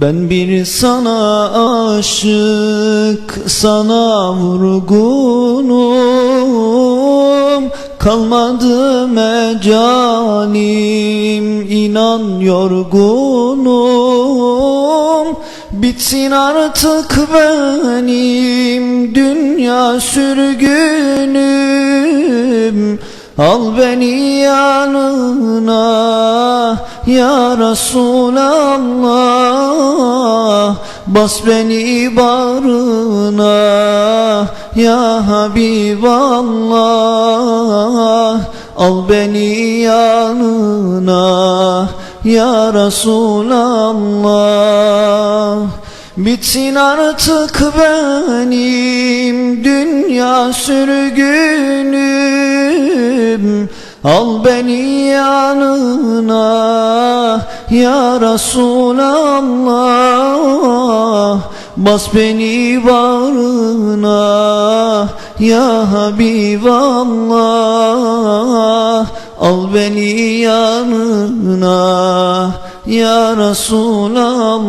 Ben bir sana aşık, sana vurgunum. Kalmadı mecalim, inan yorgunum. Bitsin artık benim dünya sürgünüm. Al beni yanına ya Resulallah Bas beni bağrına. Ya Habiballah Al beni yanına. Ya Resulallah Bitsin artık benim dünya sürgünüm. Al beni yanına ya Resulallah Bas beni bağrına ya Habiballah Al beni yanına. Ya Resulallah